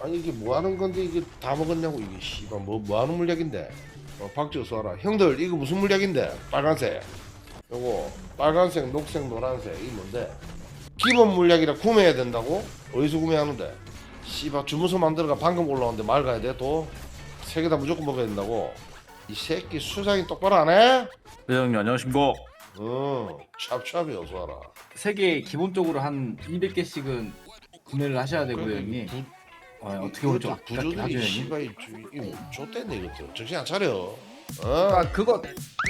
아니 이게 뭐 하는 건데 이게 다 먹었냐고. 이게 씨발 뭐, 뭐 하는 물약인데? 어, 박지수 와라. 형들 이거 무슨 물약인데? 빨간색. 요거 빨간색 녹색 노란색. 이 뭔데? 기본 물약이라 구매해야 된다고? 어디서 구매하는데? 씨발 주문서 만들어가 방금 올라왔는데 말 가야 돼또세 개 다 무조건 먹어야 된다고? 이 새끼 수상이 똑바로 안 해? 네 형님 안녕하십니까? 어 찹찹이 어서 와라. 세개 기본적으로 한 200개씩은 구매를 하셔야 되고요 형님. 부- 어, 어떻게 보면 좀 하죠 부조들이 형님 씨발 이거 좆됐네 이것도 정신 안 차려 어? 아 그거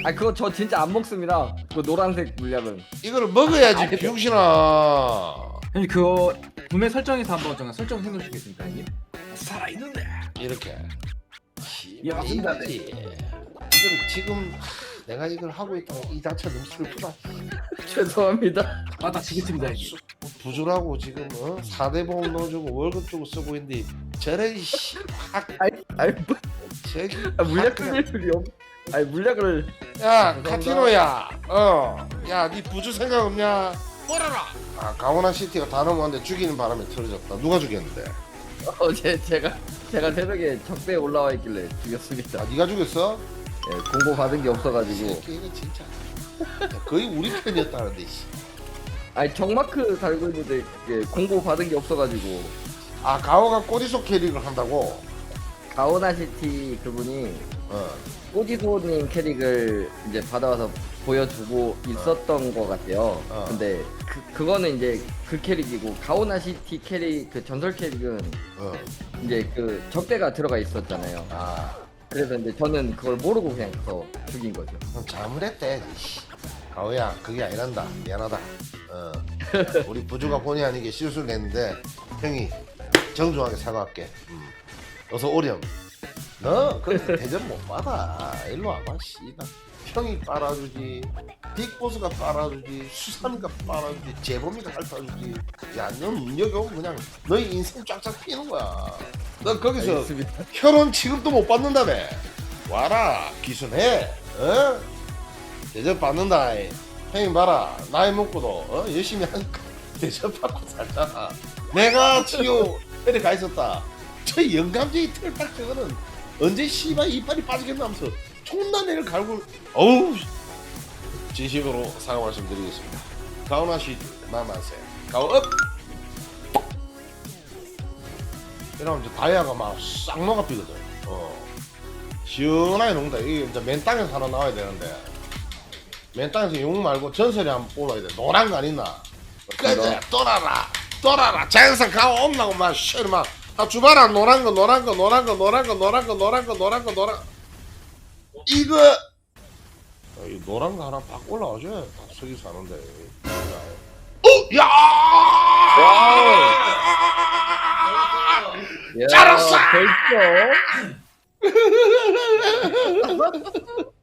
아 그거 저 진짜 안 먹습니다. 그 노란색 물약은. 이거를 먹어야지 아니, 병신아 형님 그거 구매 설정에서 한번 잠깐 설정 생각해 주겠습니까 형님? 살아있는데 이렇게 예, 맞습니다. 이거지 이걸 지금 내가 이걸 하고 있다가 이 자체 너무 슬프다 죄송합니다. 수- 부주라고 지금 어? 4대 보험 넣어주고 월급 주고 쓰고 있는데 저래 씨확 아이 아이 뭐, 저기 아, 물약 확 그냥- 끊을 필요 없. 아니 물약을 야. 카티노야 어야네 부주 생각 없냐 뭐라라 아 강원한 시티가 다 넘어왔는데 죽이는 바람에 틀어졌다 누가 죽였는데 어제 제가 제가 새벽에 적배에 올라와 있길래 죽였습니다. 아 네가 죽였어? 예, 공고 받은 게 없어가지고. 이거 진짜 거의 우리 편이었다는데 씨. 아니 정마크 달고 있는데 예, 공고 받은 게 없어가지고 아 가오가 꼬리속 캐릭을 한다고? 가오나시티 그분이 어. 꼬지소님 캐릭을 이제 받아와서 보여주고 있었던 것 같아요. 어. 근데 그 그거는 이제 그 캐릭이고 가오나시티 캐릭 그 전설 캐릭은 어. 이제 그 적대가 들어가 있었잖아요. 아 그래서 이제 저는 그걸 모르고 그냥 가서 죽인 거죠. 그럼 잘못했대 씨. 가오야 그게 아니란다 미안하다 어. 우리 부주가 본의 아니게 실수를 했는데 형이 정중하게 사과할게 음. 어서 오렴 너 그래서 대접 못 받아 일로 와봐 씨발 형이 빨아주지 빅보스가 빨아주지 수삼이가 빨아주지 재범이가 야너 능력이 오면 그냥 너희 인생 쫙쫙 피는 거야 너 거기서 알겠습니다. 혈원 취급도 못 받는다며 와라 기순해 어? 대접 받는다 이. 형님 봐라 나이 먹고도 어? 열심히 하니까 대접 받고 살잖아 내가 치료 회에 가 있었다 저 영감쟁이 털딱 저거는 언제 씨발 이빨이 빠지겠나면서 존나 내를 갈고 어우 진심으로 사과 말씀드리겠습니다. 가오나시 마마세. 가오업! 이러면 이제 다이아가 막 싹 녹아 피거든. 어. 시원하게 녹는다. 이게 이제 맨 땅에서 하나 나와야 되는데. 맨 땅에서 용 말고 전설이 한번 올라야 돼. 노란 거 아니나? 그래 떠나라. 떠나라. 자연산 가오 없나고 막 쉐르 막다 주봐라. 노란 거 노란 거 노란 거 노란 거 노란 거 노란 거 노란 거 노란 이거 아, 이 노란 거 하나 박 올라와줘야 다 석이 사는데 어? 야! 야, 잘했어! 벌써?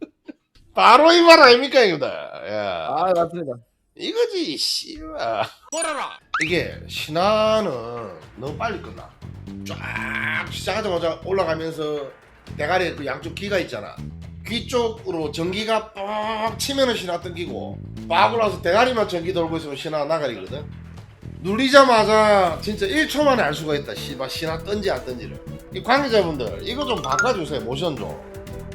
바로 이말 아닙니까 이거다 야. 아 맞습니다. 이거지 씨발 뭐라라 이게 신화는 너무 빨리 끝나 쫙 시작하자마자 올라가면서 대가리에 그 양쪽 귀가 있잖아 귀 쪽으로 전기가 뻑 치면은 신화 땡기고 빡 올라서 대가리만 전기 돌고 있으면 신화 나가리거든. 누리자마자 진짜 1초 만에 알 수가 있다. 씨발 신화 뜬지 안 뜬지를. 이 관계자분들 이거 좀 바꿔주세요 모션 좀.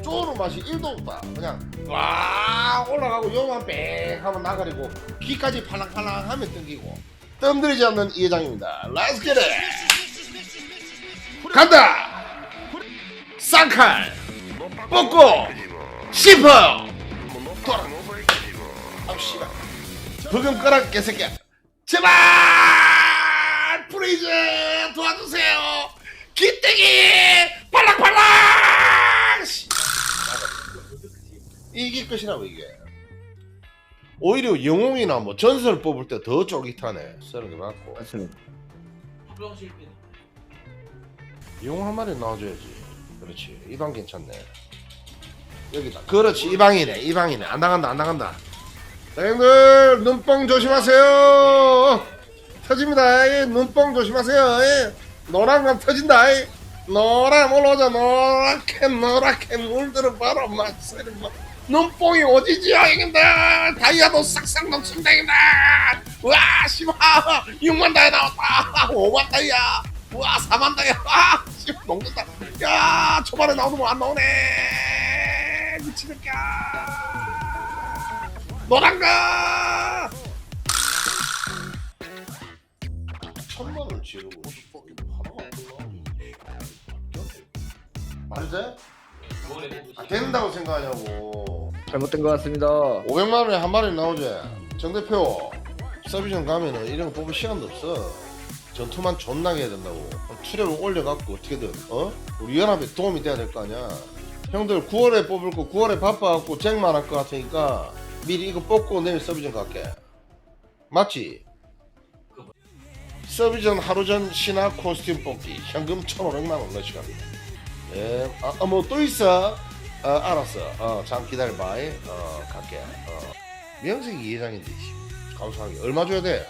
쪼는 맛이 1도 없다. 그냥 와 올라가고 요만 빽 하면 나가리고 귀까지 팔랑팔랑 하면 땡기고. 뜸들이지 않는 이 회장입니다. 렛츠 겟 간다! 쌍칼! 뽑고 씹어 돌아 아우 씨발 부금 끄라 개새끼야. 제발! 프리즈 도와주세요. 기대기! 팔랑팔랑! 씨. 이게 끝이라고 이게. 오히려 영웅이나 뭐 전설 뽑을 때 더 쫄깃하네. 쓰는 게 맞고. 맞습니다. 영웅 한 마리 나와줘야지. 그렇지. 이방 괜찮네 여기다. 그렇지. 이 방이네. 이 방이네. 안 나간다. 안 나간다. 자, 형들 눈뻥 조심하세요. 터집니다. 예, 눈뻥 조심하세요. 건 터진다. 예. 노란 올라오자. 노랗게 노랗게 물들어 바로 막 쓰는 거 눈뽕이 오지지요 형님들. 다이아도 싹싹 넘친다 와 씨발. 6만 다이아 나왔다. 5만 다이아. 와 사만당해 아. 씨, 녹는다. 야 초반에 나오는 거안 나오네 미치겠다 노란가! 천만 원 지르고 어, 이거 하나가 말이 돼? 아, 된다고 생각하냐고. 잘못된 것 같습니다. 500만 원에 한 마리 나오지. 정 대표 서비전 가면은 이런 거 뽑을 시간도 없어. 전투만 존나게 해야 된다고. 투력을 올려갖고 어떻게든 어? 우리 연합에 도움이 돼야 될 거 아니야 형들 9월에 뽑을 거 9월에 바빠갖고 쟁만 할 것 같으니까 미리 이거 뽑고 내일 서비전 갈게 맞지? 서비전 하루 전 신화 코스튬 뽑기 현금 1,500만 원 넣으시 갑니다 예, 아, 뭐또 있어? 어, 알았어. 어, 잠 기다려봐. 어, 갈게. 어. 명색이 씨. 감사하게. 얼마 줘야 돼?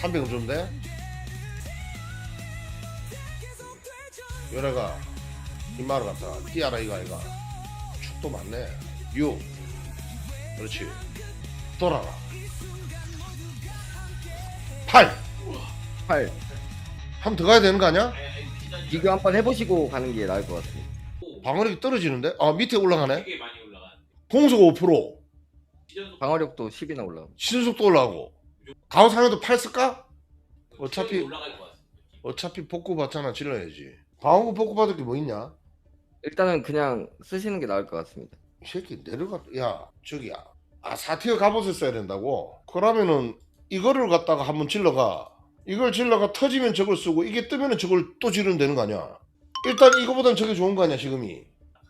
300원 주면 돼? 요래가, 이마를 갖다가, 띠아라 이거 아이가. 축도 많네. 6. 그렇지. 돌아라. 8. 8. 한번 더 가야 되는 거 아니야? 비교 한번 해보시고 가는 게 나을 것 같습니다. 방어력이 떨어지는데? 아, 밑에 올라가네? 되게 많이 올라간. 공속 5%. 시전속 방어력도 10이나 올라가고. 신속도 올라가고. 가오상에도 8 쓸까? 어차피 올라갈 것 같습니다. 어차피 복구 받잖아 질러야지 방어구 복구 받을 게 뭐 있냐? 일단은 그냥 쓰시는 게 나을 것 같습니다. 이 새끼 내려가 야 저기야 아 사티어 갑옷을 써야 된다고? 그러면은 이거를 갖다가 한번 질러가. 이걸 질러가 터지면 저걸 쓰고 이게 뜨면은 저걸 또 지르면 되는 거 아니야? 일단 이거보단 저게 좋은 거 아니야 지금이?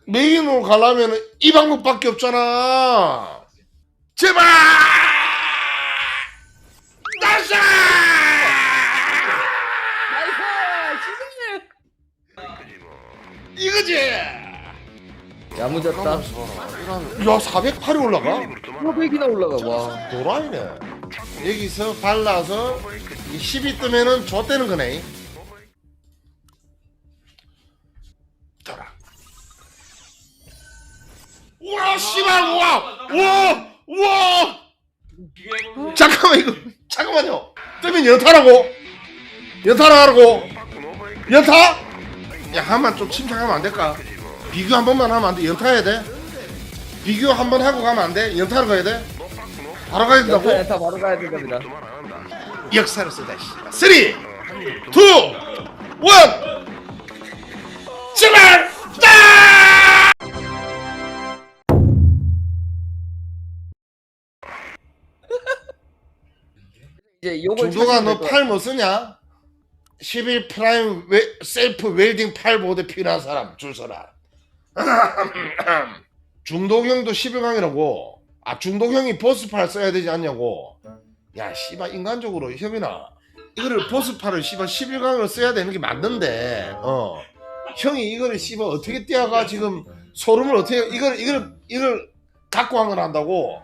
메인으로 가려면은 이 방법밖에 없잖아. 제발 나이스 이거지 야무졌다. 야 408이 올라가? 400이나 올라가. 와. 도라이네 여기서 발라서 이 10이 뜨면은 좆되는 거네 우와 씨발 우와 우와 우와 잠깐만 이거 잠깐만요 뜨면 연타라고 연타라고 연타? 야 한번 좀 침착하면 안 될까? 비교 한 번만 하면 안 돼? 연타해야 돼? 비교 한 번 하고 가면 안 돼? 연타로 가야 돼? 바로 가야 된다고? 연타 연타 바로 가야 된답니다. 역사를 쓰다 씨. 3 2 1 제발 짜! 이제 요걸 중도가 찾으면 너 될것 팔뭐 쓰냐? 11 프라임 웨, 셀프 웰딩 팔 보드 필요한 사람 줄 서라. 중독형도 11강이라고. 아 중독형이 보스팔 써야 되지 않냐고. 야 씨발 인간적으로 혐이나 이거를 보스팔을 씨발 11강으로 써야 되는 게 맞는데 어 형이 이거를 씨발 어떻게 떼어가 지금 소름을 어떻게 이걸 이걸 이걸 갖고 한걸 한다고?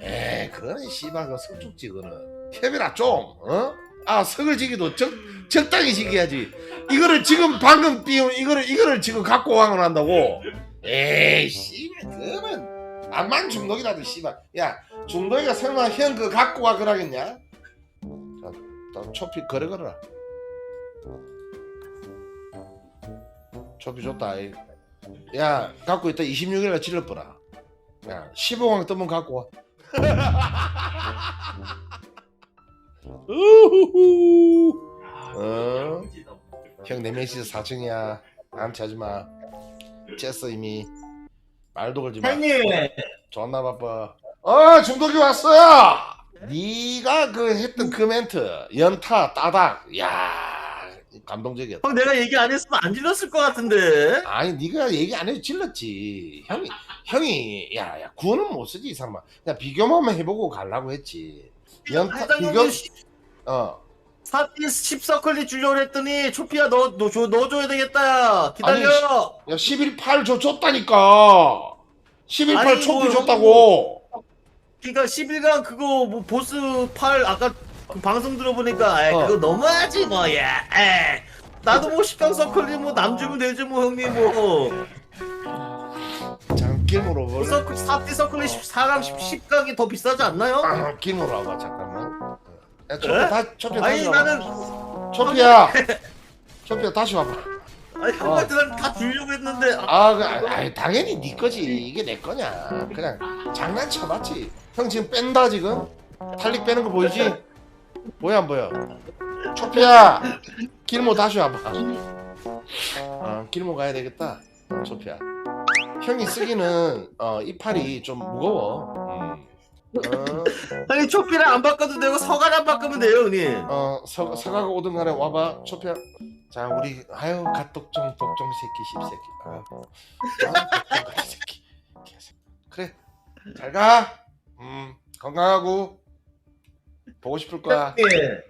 에이 그거는 씨발 그 석죽지 그거는 혐이나 좀 어? 아 석을 지기도 적, 적당히 지겨야지. 이거를 지금 방금 띄운 이거를 이거를 지금 갖고 왕을 한다고? 에이 씨발 그러면 암만 중독이라도 씨발. 야 중독이가 설마 형 그거 갖고 와 그러겠냐? 자, 나 초피 거래 걸어라. 초피 좋다. 이. 야 갖고 있다. 26일날 질러버라. 야 15강 뜨면 갖고 와 우후후. 어? 형 내메시스 4층이야. 나한테 하지마. 쬐어 이미 말도 걸지 마. 형님! 존나 바빠. 어 중독이 왔어요! 네가 그 했던 그 멘트 연타 따닥. 야 감동적이었다. 형 내가 얘기 안 했으면 안 질렀을 것 같은데. 아니 네가 얘기 안 해도 질렀지. 형이 형이 야야 구는 못 쓰지 이 사람아. 그냥 비교만 해보고 가려고 했지. 연타 비교 어. 사티 10서클리 주려고 했더니 초피야 너, 너, 줘, 넣어줘야 되겠다. 기다려. 야 11.8줘 줬다니까. 11.8 아니, 초피 뭐, 줬다고. 그니까 11강 그거 뭐 보스 8 아까 그 방송 들어보니까 에이, 어. 그거 너무하지 뭐야 에이. 나도 뭐 10강 서클리 뭐남 주면 되지 뭐 형님 뭐. 잠길으로 볼래? 서클, 사티 서클리 4강 10, 강이더 비싸지 않나요? 아, 길으로 와봐 잠깐만 야 초피 에? 다 초피 아니 다시 나는 초피야 초피야 다시 와봐 아니 형한테 난다 주려고 했는데 아, 아, 그, 아, 아, 당연히 네 거지. 이게 내 거냐. 그냥 장난쳐봤지. 형 지금 뺀다 지금. 탈릭 빼는 거 보이지? 보여 안 보여? 초피야, 길모 다시 와봐. 어, 길모 가야 되겠다. 어, 초피야. 형이 쓰기는 어, 이팔이 좀 무거워. 음. 어, 형님 초피를 안 바꿔도 되고 서간 안 바꾸면 돼요 형님 어, 서, 서가가 오든 간에 와봐. 초피야. 자, 우리 아유 갓독종 독종 새끼 십새끼. 아, 아, 독종 같은 새끼. 개새끼. 그래. 잘 가. 음, 건강하고 보고 싶을 거야. 형님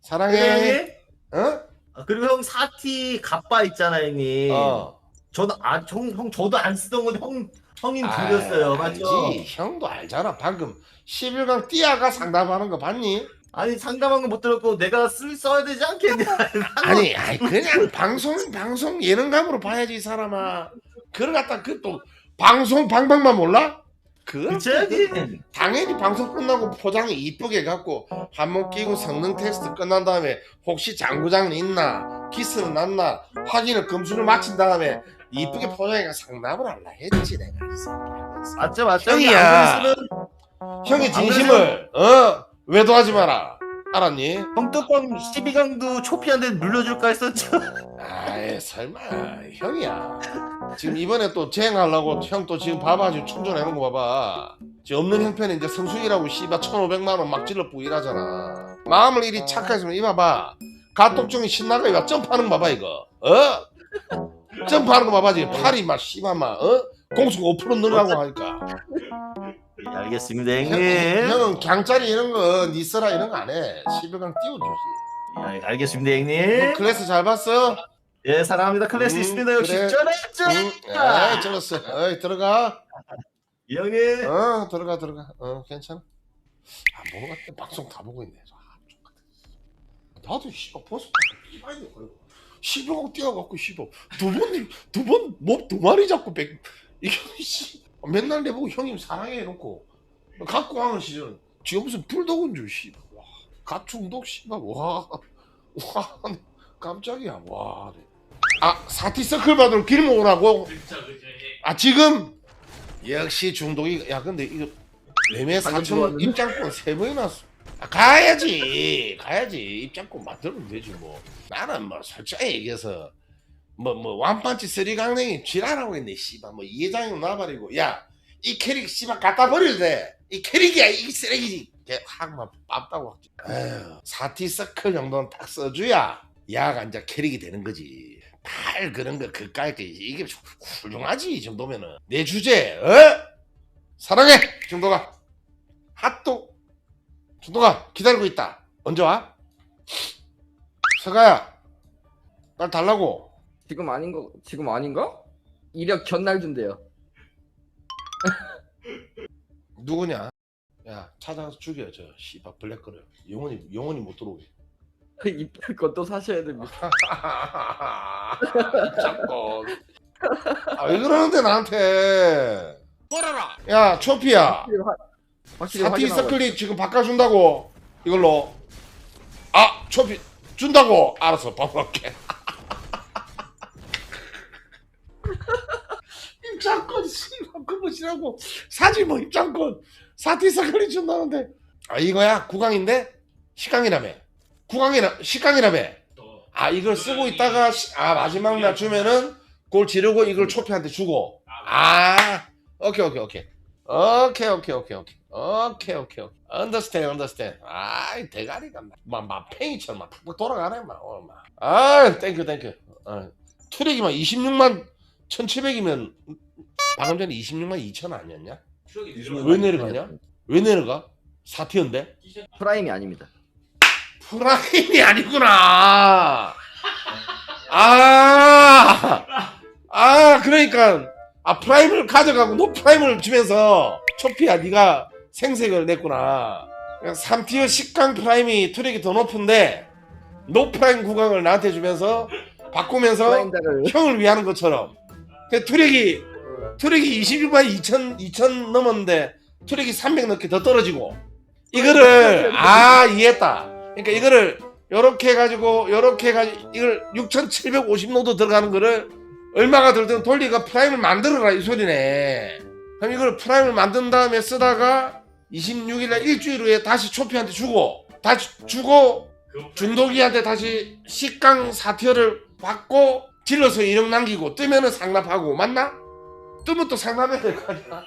사랑해. 형님 어? 아, 그리고 형 사티 갑바 있잖아 형님 어. 저도 아, 형, 형 저도 안 쓰던 건데 형 형님 드렸어요 아, 맞죠? 알지. 형도 알잖아. 방금 11강 띠아가 상담하는 거 봤니? 아니 상담한 거 못 들었고 내가 쓸 써야 되지 않겠냐? 아니, 아니 그냥 방송 방송 예능감으로 봐야지 이 사람아. 그걸 갖다 그 또 방송 방방만 몰라? 그 그쵸 형님? 당연히 방송 끝나고 포장이 이쁘게 해갖고 한몸 끼고 성능 테스트 끝난 다음에 혹시 장구장은 있나 기스는 났나 확인을 검수를 마친 다음에 이쁘게 포장해가 상담을 할라 했지 내가 이 새끼. 맞죠 맞죠? 형이야. 형의 진심을 어 외도하지 마라. 알았니? 형 뚜껑 12강도 초피한테 물려줄까 했었죠. 아이 설마 형이야. 지금 이번에 또 재행하려고 형 또 지금 봐봐 지금 충전해놓은 거 봐봐. 지금 없는 형편에 이제 성수기라고 씨발 1500만 원 막 찔러뿌고 일하잖아. 마음을 이리 착하시면 이봐봐. 가독종이 신나가 이거 점프하는 거 봐봐 이거. 어? 점프하는 거 봐봐 지금. 팔이 막 씨발 막 어? 공수가 5% 늘어나고 하니까. 예, 알겠습니다 형, 형님. 형은 강짜리 이런 거 니스라 이런 거 안해. 11강 띄워주지 예, 알겠습니다 너 형님. 클래스 잘 봤어? 예 사랑합니다. 클래스 음, 있습니다. 역시 그래. 응, 에이 들었어. 어이 들어가. 이 형님. 어 들어가 들어가. 어 괜찮아. 아 뭐가 때 방송 다 보고 있네. 아, 족같아. 나도 씨발 벌써 이봐야 돼 걸고 시병하고 뛰어갖고 씨발 두번두번몹두 마리 잡고 백 이게 씨. 맨날 내보고 형님 사랑해 해놓고 갖고 가는 시절 지금 무슨 불독은 줄 씨발. 와 가충독 씨발. 와와 깜짝이야. 와 아 사티 서클 받으러 길 모으라고. 그쵸 그쵸 아 지금 역시 중독이 야 근데 이거 매매 방금 4천 들어왔는데? 입장권 세 번이나 수- 아, 가야지. 가야지. 입장권 만들면 되지 뭐. 나는 뭐 솔직히 얘기해서 뭐 뭐 완판치 쓰리 강냉이 지랄하고 있네 씨발. 뭐 이해장이 나발이고. 야 이 캐릭 씨발 갖다 버려도 돼이 캐릭이야 이 쓰레기지. 확막 ปั๊다고 에휴 사티 서클 정도는 딱 써줘야 야가 이제 캐릭이 되는 거지. 팔 그런 거 그까이 게 이게 훌륭하지 이 정도면은. 내 주제 어? 사랑해 중도가. 핫도 중도가 기다리고 있다. 언제 와? 서가야 날 달라고. 지금 아닌 거 지금 아닌가? 이력 견날 준대요. 누구냐? 야 찾아가서 죽여 저 씨발 블랙거려. 영원히 영원히 못 들어오게. 입을 것도 사셔야 됩니다. 자꾸 아왜 그러는데 나한테? 뽀라라! 야 초피야 확실히 사티 확인하고. 서클릿 지금 바꿔준다고. 이걸로. 아 초피 준다고. 알았어 바꿀게. 입장권 씨발 그것이라고. 사지 뭐 입장권. 사티 서클릿 준다는데. 아 이거야? 구강인데? 시강이라며. 구강이라 시강이라며. 또. 아 이걸 쓰고 있다가 시- 아 마지막 날 주면은 그걸 지르고 이걸 초피한테 주고. 아 오케이 오케이 오케이 오케이 오케이 오케이 오케이. 오케이 오케이 오케이. Understand understand. 아이 대가리가 막막 팽이처럼 막 팍팍 돌아가네 막 막아 땡큐 땡큐 어. 트랙이만 26만 1700이면 방금 전에 26만 2천 아니었냐? 추억이 왜 내려가냐? 왜 내려가? 사티언데? 프라임이 아닙니다. 프라임이 아니구나. 아, 아, 그러니까 아 프라임을 가져가고 노 프라임을 주면서 초피야 네가 생색을 냈구나. 3티어 10강 프라임이 트랙이 더 높은데 노 프라임 구강을 나한테 주면서 바꾸면서 프라임다를 형을 위하는 것처럼. 그 트랙이 트랙이 26만 2천 2천 넘었는데 트랙이 300 넘게 더 떨어지고 이거를 아 이해했다. 그러니까 이거를 요렇게 해가지고 요렇게 해가지고 이걸 6750노드 들어가는 거를 얼마가 들든 돌리가 프라임을 만들어라 이 소리네 그럼 이걸 프라임을 만든 다음에 쓰다가 26일날 일주일 후에 다시 초피한테 주고 다시 주고 중독이한테 다시 식강 사티어를 받고 질러서 이력 남기고 뜨면은 상납하고 맞나? 뜨면 또 상납해야 될 거 아니야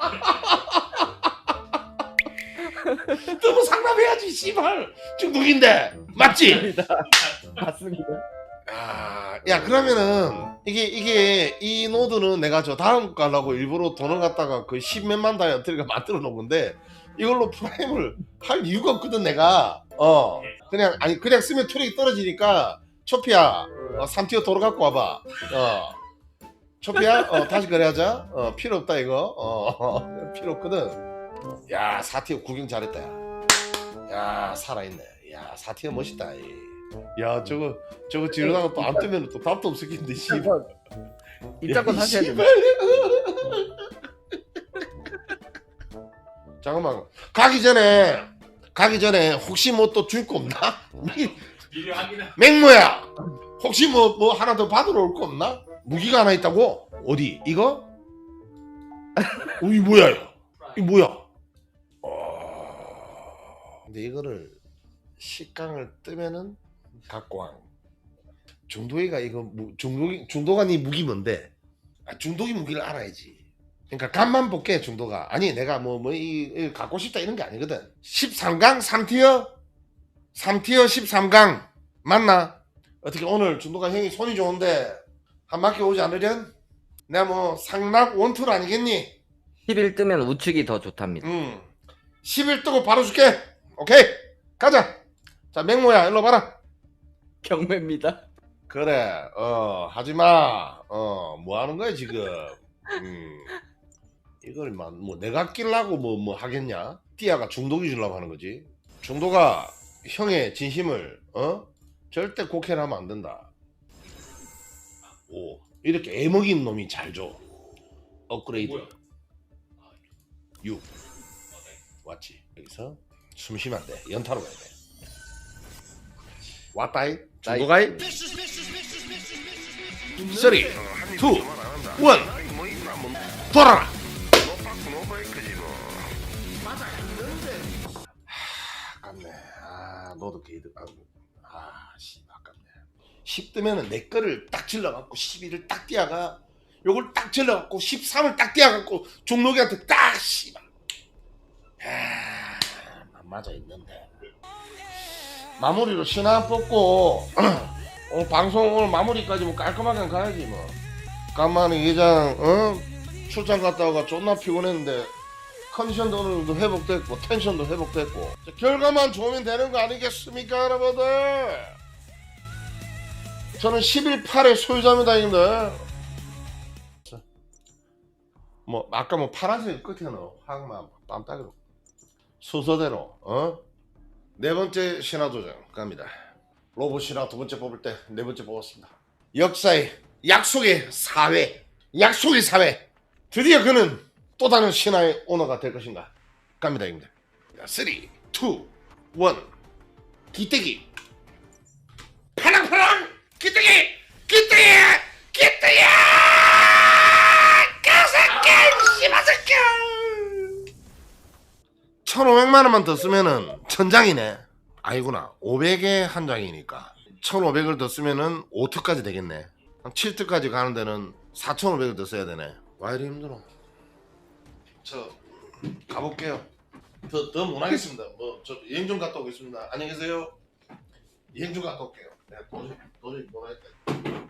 뜨면 상납해야지 씨발 중독인데 맞지? 맞습니다. 아, 야 그러면은 이게 이게 이 노드는 내가 저 다음 거 하려고 일부러 돈을 갖다가 그 십몇만 다이어트리가 만들어 놓은 건데 이걸로 프라임을 할 이유가 없거든 내가. 어. 그냥 아니 그냥 쓰면 트랙이 떨어지니까 초피야 어, 3티어 도로 갖고 와봐. 어. 초피야? 어 다시 그래하자. 어 필요 없다 이거. 어 필요 없거든. 야 4티어 구경 잘했다 야, 야 살아있네. 야 4티어 멋있다 이. 야 저거 저거 지르다가 또 안 뜨면 또 답도 없을 텐데 씨. 입장권 야, 사셔야 됩니다. 씨발. 잠깐만 가기 전에 가기 전에 혹시 뭐 또 줄 거 없나? 미리 확인해. 맹모야 혹시 뭐 뭐 하나 더 받으러 올 거 없나? 무기가 하나 있다고? 어디 이거? 어, 이 뭐야 이거? 이 뭐야? 어... 근데 이거를 식강을 뜨면은 각광 중도이가 이거 중도가 네 무기 뭔데? 아, 중독이 무기를 알아야지. 그러니까 간만 볼게 중도가 아니 내가 뭐 뭐 이 갖고 싶다 이런 게 아니거든. 13강 3티어 3티어 13강 맞나? 어떻게 오늘 중도가 형이 손이 좋은데 한 바퀴 오지 않으련? 내가 뭐 상납 원툴 아니겠니? 10일 뜨면 우측이 더 좋답니다. 응. 10일 뜨고 바로 줄게. 오케이. 가자. 자, 맹모야, 일로 봐라. 경매입니다. 그래. 어, 하지 마. 어, 뭐 하는 거야, 지금? 음. 이걸 막, 뭐, 내가 끼려고 뭐, 뭐 하겠냐? 띠아가 중독이 주려고 하는 거지. 중도가 형의 진심을, 어? 절대 곡해를 하면 안 된다. 오. 이렇게 애먹인 놈이 잘 줘. 업그레이드. 뭐야? 6. 왔지. 여기서 숨 쉬면 안 돼. 연타로 가야 돼. 왔다이. 중도가이. 3, 2, 1. 돌아라. 하, 아깝네. 아, 너도 게이드. 아, 아, 씨, 아깝네. 10 뜨면은 내 거를 딱 질러갖고 12를 딱 띄어가 요걸 딱 질러갖고 13을 딱 띄어갖고 종록이한테 딱 씨발. 야, 맞아 있는데. 마무리로 신화 뽑고 오늘 방송 오늘 마무리까지 뭐 깔끔하게 가야지 뭐. 간만에 이장 어? 출장 갔다 오가 존나 피곤했는데 컨디션도 오늘도 회복됐고 텐션도 회복됐고 자, 결과만 좋으면 되는 거 아니겠습니까 여러분들? 저는 11, 8의 소유자입니다 형님들. 뭐 아까 뭐 파란색 끝에 넣어 황마 빰따기로 순서대로 어? 네 번째 신화 도전 갑니다. 로봇 신화 두 번째 뽑을 때 네 번째 뽑았습니다. 역사의 약속의 사회 약속의 사회. 드디어 그는 또 다른 신화의 오너가 될 것인가? 갑니다 형님들. 3 2 1 기대기. 파랑파랑! 기대기! 기대기! 기대기! 가사끼 씨바사끼 1500만 원만 더 쓰면은 천장이네. 아니구나. 500에 한 장이니까. 1500을 더 쓰면은 5특까지 되겠네. 한 7특까지 가는 데는 4500을 더 써야 되네. 와 이리 힘들어. 저 가볼게요. 더 더 못하겠습니다. 뭐 저 여행 좀 갔다 오겠습니다. 안녕히 계세요. 여행 좀 갔다 올게요. 내가 도저히 도저히 못하겠다